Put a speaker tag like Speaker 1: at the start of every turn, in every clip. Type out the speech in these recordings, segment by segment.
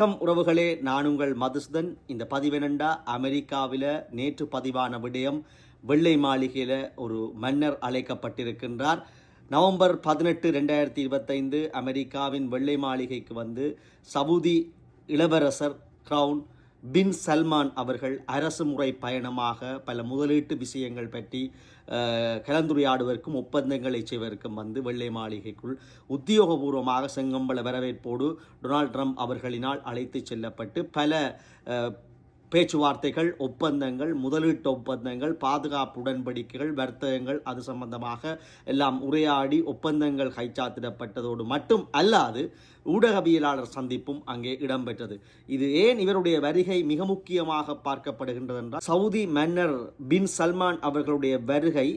Speaker 1: வணக்கம் உறவுகளே நான் உங்கள் மதுசுதன். இந்த பதிவெனண்டா அமெரிக்காவில் நேற்று பதிவான விடயம் வெள்ளை மாளிகையில் ஒரு மன்னர் அழைக்கப்பட்டிருக்கின்றார். நவம்பர் பதினெட்டு ரெண்டாயிரத்தி இருபத்தைந்து அமெரிக்காவின் வெள்ளை மாளிகைக்கு வந்து சவுதி இளவரசர் கிரவுன் பின் சல்மான் அவர்கள் அரசு முறை பயணமாக பல முதலீட்டு விஷயங்கள் பற்றி கலந்துரையாடுவதற்கும் ஒப்பந்தங்களை செய்வதற்கும் வந்து வெள்ளை மாளிகைக்குள் உத்தியோகபூர்வமாக செங்கம்பள வரவேற்போடு டொனால்ட் ட்ரம்ப் அவர்களினால் அழைத்து செல்லப்பட்டு பல பேச்சுவார்த்தைகள் ஒப்பந்தங்கள் முதலீட்டு ஒப்பந்தங்கள் பாதுகாப்பு உடன்படிக்கைகள் வர்த்தகங்கள் அது சம்பந்தமாக எல்லாம் உரையாடி ஒப்பந்தங்கள் கைச்சாத்திடப்பட்டதோடு மட்டும் அல்லாது ஊடகவியலாளர் சந்திப்பும் அங்கே இடம்பெற்றது. இது ஏன் இவருடைய வருகை மிக முக்கியமாக பார்க்கப்படுகின்றது என்றால் சவுதி மன்னர் பின் சல்மான் அவர்களுடைய வருகை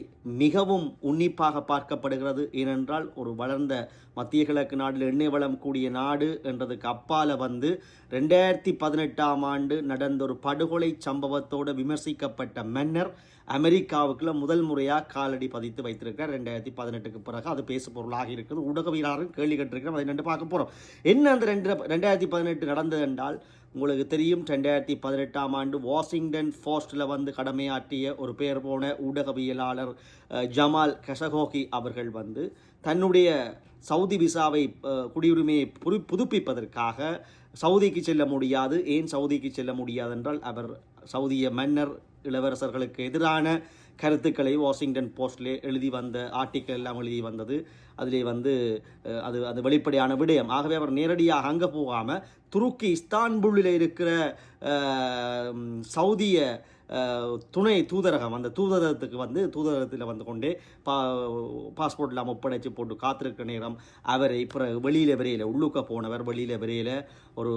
Speaker 1: மிகவும் உன்னிப்பாக பார்க்கப்படுகிறது. ஏனென்றால் ஒரு வளர்ந்த மத்திய கிழக்கு நாட்டில் எண்ணெய் வளம் கூடிய நாடு என்றதுக்கு அப்பால வந்து ரெண்டாயிரத்தி பதினெட்டாம் ஆண்டு நடந்த ஒரு படுகொலை சம்பவத்தோடு விமர்சிக்கப்பட்ட மன்னர் அமெரிக்காவுக்குள்ள முதல் முறையாக காலடி பதித்து வைத்திருக்கார் ரெண்டாயிரத்தி பதினெட்டுக்கு பிறகு அது பேசு பொருளாக இருக்குது. ஊடகவியலாளரும் கேள்வி கேட்டிருக்கிறோம் அதை ரெண்டு பார்க்க போகிறோம் என்ன அந்த ரெண்டு ரெண்டாயிரத்தி பதினெட்டு நடந்தது என்றால் உங்களுக்கு தெரியும் ரெண்டாயிரத்தி பதினெட்டாம் ஆண்டு வாஷிங்டன் போஸ்டில் வந்து கடமையாற்றிய ஒரு பெயர் போன ஊடகவியலாளர் ஜமால் கஷகோகி அவர்கள் வந்து தன்னுடைய சவுதி விசாவை குடியுரிமையை புது புதுப்பிப்பதற்காக சவுதிக்கு செல்ல முடியாது. ஏன் சவுதிக்கு செல்ல முடியாது என்றால் அவர் சவுதிய மன்னர் இளவரசர்களுக்கு எதிரான கருத்துக்களை வாஷிங்டன் போஸ்ட்லே எழுதி வந்த ஆர்டிக்கல் எல்லாம் எழுதி வந்தது. அதிலே வந்து அது அது வெளிப்படையான விடயம். ஆகவே அவர் நேரடியாக அங்கே போகாமல் துருக்கி இஸ்தான்புல்லில் இருக்கிற சவுதியை சவுதிய துணை தூதரகம் அந்த தூதரகத்துக்கு வந்து தூதரகத்தில் வந்து கொண்டே பா பாஸ்போர்ட் எல்லாம் ஒப்படைச்சு போட்டு காத்திருக்க நேரம் அவரை பிறகு வெளியில் விரையில் உள்ளுக்க போனவர் வெளியில் விரையில் ஒரு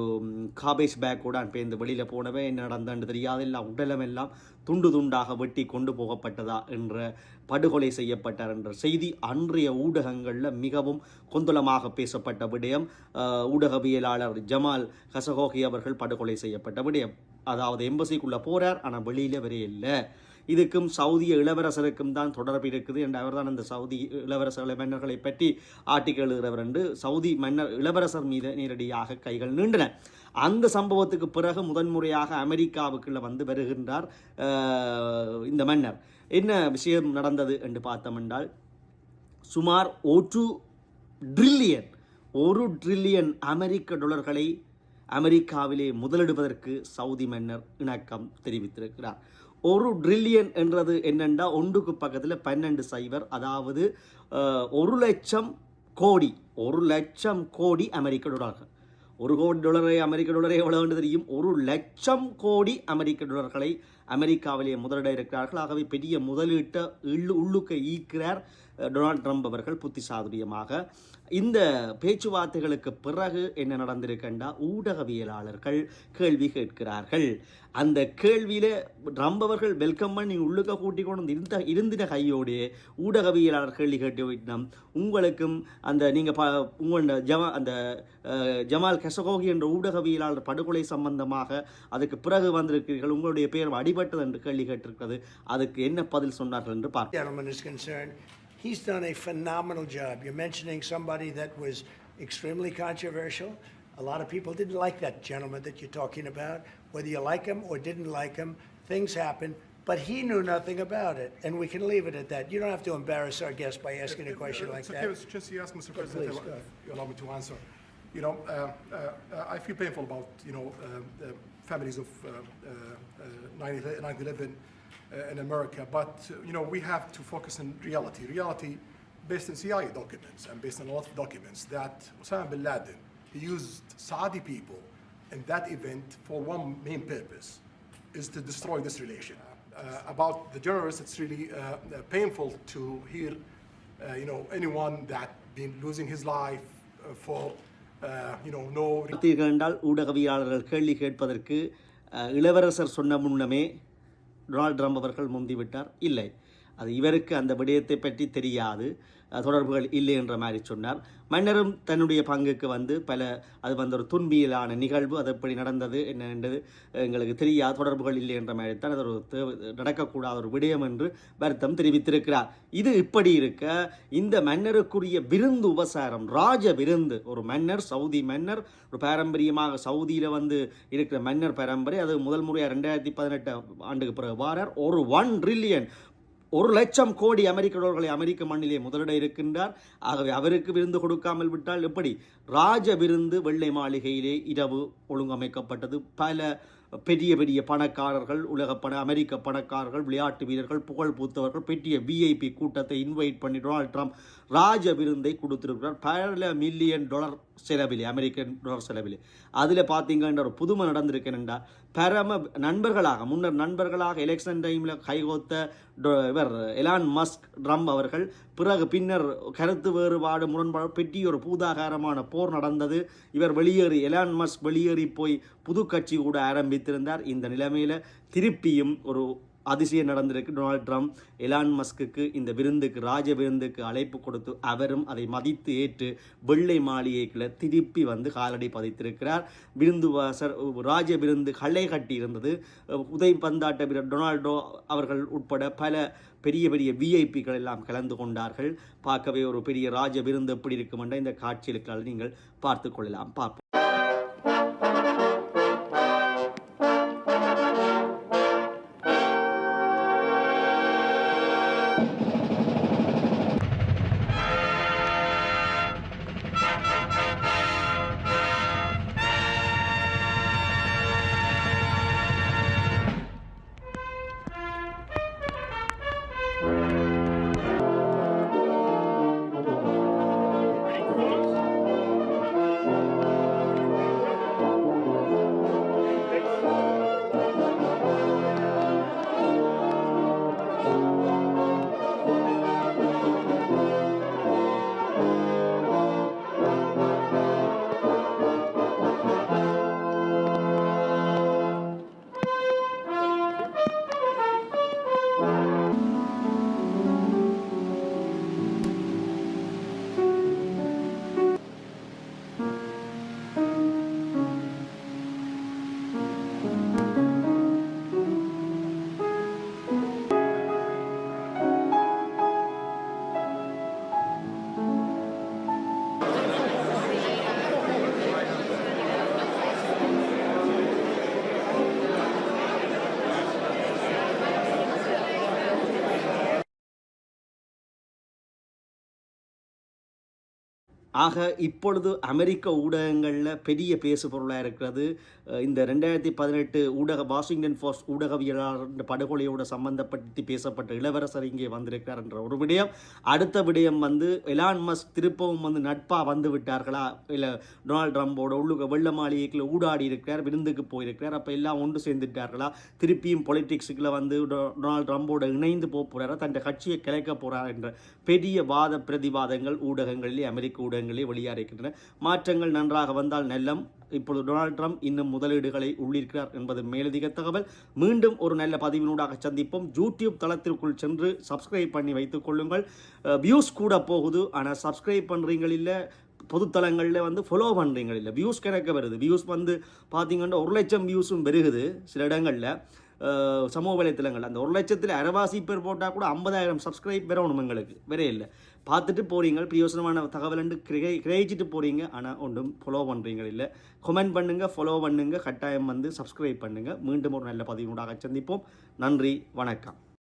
Speaker 1: காபேஜ் பேக் கூட அனுப்பியிருந்து வெளியில் போனவே என்ன நடந்தன்னு தெரியாது. எல்லாம் உடலம் எல்லாம் துண்டு துண்டாக வெட்டி கொண்டு போகப்பட்டதா என்ற படுகொலை செய்யப்பட்டார் என்ற செய்தி அன்றைய ஊடகங்களில் மிகவும் கொந்தளமாக பேசப்பட்ட விடயம். ஊடகவியலாளர் ஜமால் கசகோகி அவர்கள் படுகொலை செய்யப்பட்ட விடயம். அதாவது எம்பசிக்குள்ளே போகிறார் ஆனால் வெளியில் வரையில்லை இதுக்கும் சவுதிய இளவரசருக்கும் தான் தொடர்பு இருக்குது. என்று அவர்தான் அந்த சவுதி இளவரசர்களை மன்னர்களை பற்றி ஆர்டிக்கல் எழுதுகிறவர் என்று சவுதி மன்னர் இளவரசர் மீது நேரடியாக கைகள் நீண்டன. அந்த சம்பவத்துக்கு பிறகு முதன்முறையாக அமெரிக்காவுக்குள்ள வந்து வருகின்றார் இந்த மன்னர். என்ன விஷயம் நடந்தது என்று பார்த்தோம் என்றால் சுமார் ஒரு ட்ரில்லியன் ஒரு ட்ரில்லியன் அமெரிக்க டாலர்களை அமெரிக்காவிலே முதலிடுவதற்கு சவுதி மன்னர் இணக்கம் தெரிவித்திருக்கிறார். ஒரு ட்ரில்லியன் என்றது என்னென்னா ஒன்றுக்கு பக்கத்தில் பன்னெண்டு சைவர் அதாவது ஒரு லட்சம் கோடி ஒரு லட்சம் கோடி அமெரிக்க டாலர்கள். ஒரு கோடி டாலரை அமெரிக்க டாலரை எவ்வளவு தெரியும்? ஒரு லட்சம் கோடி அமெரிக்க டாலர்களை அமெரிக்காவிலே முதலிட இருக்கிறார்கள். ஆகவே பெரிய முதலீட்டை உள்ளு உள்ளுக்க ஈக்கிறார் டொனால்ட் ட்ரம்ப் அவர்கள் புத்திசாதுரியமாக இந்த பேச்சுவார்த்தைகளுக்கு பிறகு என்ன நடந்திருக்கண்டா? ஊடகவியலாளர்கள் கேள்வி கேட்கிறார்கள். அந்த கேள்வியில் ட்ரம்ப் அவர்கள் வெல்கம் பண்ணி உள்ளுக்க கூட்டிக் கொண்டு இருந்த இருந்தின கையோடு ஊடகவியலாளர் கேள்வி கேட்டுவிட்டோம் உங்களுக்கும் அந்த நீங்கள் ப உங்களோட ஜமா அந்த ஜமால் கெசகோகி என்ற ஊடகவியலாளர் படுகொலை சம்பந்தமாக அதுக்கு பிறகு வந்திருக்கிறீர்கள் உங்களுடைய பெயர் அடிபட்டது என்று கேள்வி கேட்டிருக்கிறது. அதுக்கு என்ன பதில் சொன்னார்கள் என்று
Speaker 2: பார்த்தேன் he's done a phenomenal job. You're mentioning somebody that was extremely controversial. A lot of people didn't like that gentleman that you're talking about. Whether you like him or didn't like him, things happen. But he knew nothing about it, and we can leave it at that. You don't have to embarrass our guest by asking a question like
Speaker 3: It's okay,
Speaker 2: that.
Speaker 3: it's just you Mr. President,
Speaker 2: please,
Speaker 3: you allow me to answer. You know, uh, uh, I feel painful about, you know, uh, the families of uh, uh, uh, 9/11 uh, in America, but, uh, you know, we have to focus on reality. Reality based on CIA documents and based on a lot of documents that Osama bin Laden, he used Saudi people in that event for one main purpose, is to destroy this relation. Uh, about the journalists, it's really uh, uh, painful to hear, uh, you know, anyone that been losing his life uh, for, uh, you know, no
Speaker 1: பார்த்தீர்கள் என்றால் ஊடகவியலாளர்கள் கேள்வி கேட்பதற்கு அஹ், இளவரசர் சொன்ன முன்னமே Donald Trump அவர்கள் முந்திவிட்டார். இல்லை. அது இவருக்கு அந்த விடயத்தை பற்றி தெரியாது. தொடர்புகள் இல்லை என்ற மாதிரி சொன்னார். மன்னரும் தன்னுடைய பங்குக்கு வந்து பல அது வந்து ஒரு துன்பியலான நிகழ்வு. அது எப்படி நடந்தது என்ன என்றது எங்களுக்கு தெரியாது. தொடர்புகள் இல்லை என்ற மாதிரி தான் அது ஒரு நடக்கக்கூடாத ஒரு விடயம் என்று வருத்தம் தெரிவித்திருக்கிறார். இது இப்படி இருக்க இந்த மன்னருக்குரிய விருந்து உபசாரம் ராஜ விருந்து ஒரு மன்னர் சவுதி மன்னர் ஒரு பாரம்பரியமாக சவுதியில் வந்து இருக்கிற மன்னர் பரம்பரை அது முதல் முறையாக ரெண்டாயிரத்தி பதினெட்டு ஆண்டுக்கு பிறகு வாரார். ஒரு ஒன் ட்ரில்லியன் ஒரு லட்சம் கோடி அமெரிக்க டாலர்களை அமெரிக்க மண்ணிலே முதலிட இருக்கின்றார். ஆகவே அவருக்கு விருந்து கொடுக்காமல் விட்டால் எப்படி? ராஜ விருந்து வெள்ளை மாளிகையிலே இரவு ஒழுங்கமைக்கப்பட்டது. பல பெரிய பெரிய பணக்காரர்கள் உலக பண அமெரிக்க பணக்காரர்கள் விளையாட்டு வீரர்கள் புகழ் பூத்தவர்கள் பெரிய விஐபி கூட்டத்தை இன்வைட் பண்ணி டொனால்ட் ட்ரம்ப் ராஜ விருந்தை கொடுத்திருக்கிறார். பல மில்லியன் டாலர் செலவிலே அமெரிக்கன் டாலர் செலவிலே. அதில் பார்த்தீங்கன்னா ஒரு புதுமை நடந்திருக்கேன்டா பரம நண்பர்களாக முன்னர் நண்பர்களாக எலெக்ஷன் டைமில் கைகோத்த டொ- இவர் எலான் மஸ்க் ட்ரம்ப் அவர்கள் பிறகு பின்னர் கருத்து வேறுபாடு முரண்பாடு பெட்டி ஒரு பூதாகாரமான போர் நடந்தது. இவர் வெளியேறி எலான் மஸ்க் வெளியேறி போய் புது கட்சி கூட ஆரம்பித்திருந்தார். இந்த நிலைமையில் திருப்பியும் ஒரு அதிசயம் நடந்திருக்கு. டொனால்ட் ட்ரம்ப் எலான் மஸ்குக்கு இந்த விருந்துக்கு ராஜ விருந்துக்கு அழைப்பு கொடுத்து அவரும் அதை மதித்து ஏற்று வெள்ளை மாளிகைக்குள்ள திருப்பி வந்து காலடி பதித்திருக்கிறார். விருந்து வாசர் ராஜ விருந்து களை கட்டி இருந்தது. உதய் பந்தாட்ட வீரர் டொனால்டோ அவர்கள் உட்பட பல பெரிய பெரிய விஐபிகள் எல்லாம் கலந்து கொண்டார்கள். பார்க்கவே ஒரு பெரிய ராஜ விருந்து எப்படி இருக்கும் என்ற இந்த காட்சிகளுக்காக நீங்கள் பார்த்து கொள்ளலாம். பார்ப்போம். ஆக இப்பொழுது அமெரிக்க ஊடகங்களில் பெரிய பேசு பொருளாக இருக்கிறது இந்த ரெண்டாயிரத்தி பதினெட்டு ஊடக வாஷிங்டன் போஸ்ட் ஊடகவியலாளர் படுகொலையோடு சம்பந்தப்படுத்தி பேசப்பட்ட இளவரசர் இங்கே வந்திருக்கிறார் என்ற ஒரு விடயம். அடுத்த விடயம் வந்து எலான் மஸ்க் திருப்பவும் வந்து நட்பாக வந்து விட்டார்களா? இல்லை டொனால்ட் ட்ரம்போட உள்ளுக வெள்ள மாளிகைக்குள்ள ஊடாடி இருக்கிறார் விருந்துக்கு போயிருக்கிறார். அப்போ எல்லாம் ஒன்று சேர்ந்துட்டார்களா? திருப்பியும் பொலிட்டிக்ஸுக்குள்ளே வந்து டொனால்ட் ட்ரம்போட இணைந்து போக போகிறாரா தன் கட்சியை கிளைக்க போகிறார் என்ற பெரிய வாத பிரதிவாதங்கள் ஊடகங்களிலே அமெரிக்க ஊடகங்களிலே வெளியாகின்றன மாற்றங்கள் நன்றாக வந்தால் நல்லம். இப்பொழுது டொனால்ட் ட்ரம்ப் இன்னும் முதலீடுகளை உள்ளிருக்கிறார் என்பது மேலதிக தகவல். மீண்டும் ஒரு நல்ல பதிவினூடாக சந்திப்போம். யூடியூப் தளத்திற்குள் சென்று சப்ஸ்கிரைப் பண்ணி வைத்துக் கொள்ளுங்கள். வியூஸ் கூட போகுது. ஆனால் சப்ஸ்கிரைப் பண்ணுறீங்களில்ல பொதுத்தளங்களில் வந்து ஃபாலோ பண்ணுறீங்க இல்லை. வியூஸ் கணக்க வருது. வியூஸ் வந்து பார்த்தீங்கன்னா ஒரு லட்சம் வியூஸும் பெருகுது சில இடங்களில். சமூக வலைத்தளங்கள். அந்த ஒரு லட்சத்தில் அரைவாசி பேர் போட்டால் கூட ஐம்பதாயிரம் சப்ஸ்கிரைப் வரணும் எங்களுக்கு. வேற இல்லை. பார்த்துட்டு போகிறீங்க பிரயோசனமான தகவல் கிரகி கிரகிச்சிட்டு போகிறீங்க ஆனால் ஒன்றும் ஃபாலோ பண்ணுறீங்க இல்லை. கமெண்ட் பண்ணுங்கள் ஃபாலோ பண்ணுங்கள் கட்டாயம் வந்து சப்ஸ்கிரைப் பண்ணுங்கள் மீண்டும் ஒரு நல்ல பதிவுடாக சந்திப்போம். நன்றி. வணக்கம்.